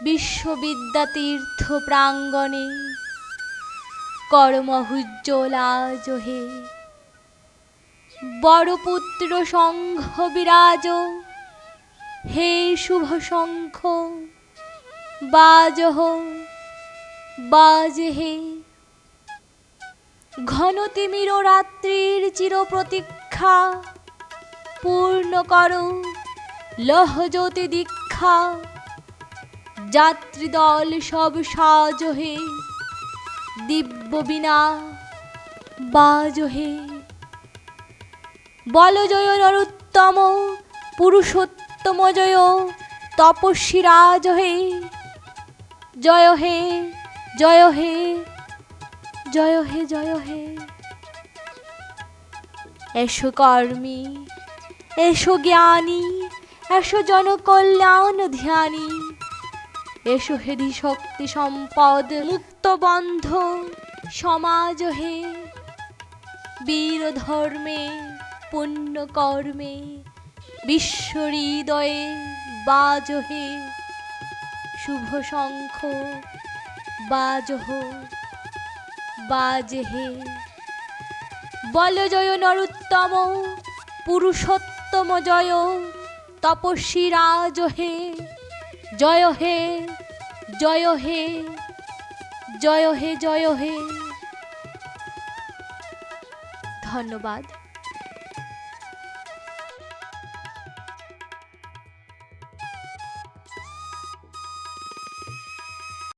বিশ্ববিদ্যাতীর্থ প্রাঙ্গণে কর্মহুজ্জ্বল আজ বড় পুত্র সংঘ বিরাজ হে শুভ শঙ্খ বাজহ। বাজ হে ঘন তিমির রাত্রির চির প্রতীক্ষা পূর্ণ করো লহজ্যোতি দীক্ষা যাত্রীদল সব সাজ হে দিব্য বিনা বাজ হে বল জয় নরুত্তম পুরুষোত্তম জয় তপস্বী রাজ হে জয় হে জয় হে জয় হে জয় হে। এসো কর্মী, এসো জ্ঞানী, এসো জনকল্যাণ ধ্যানী। এসো হেদি শক্তি সম্পদ মুক্ত বন্ধ সমাজ হে। বীর ধর্মে, পুণ্য কর্মে, বিশ্ব হৃদয়ে বাজ হে। শুভ শঙ্খ বাজ হো, বাজ হে। বল জয় নরুত্তম, পুরুষোত্তম জয়, তপস্বী রাজ হে। জয় হে জয় হে জয় হে জয় হে। ধন্যবাদ।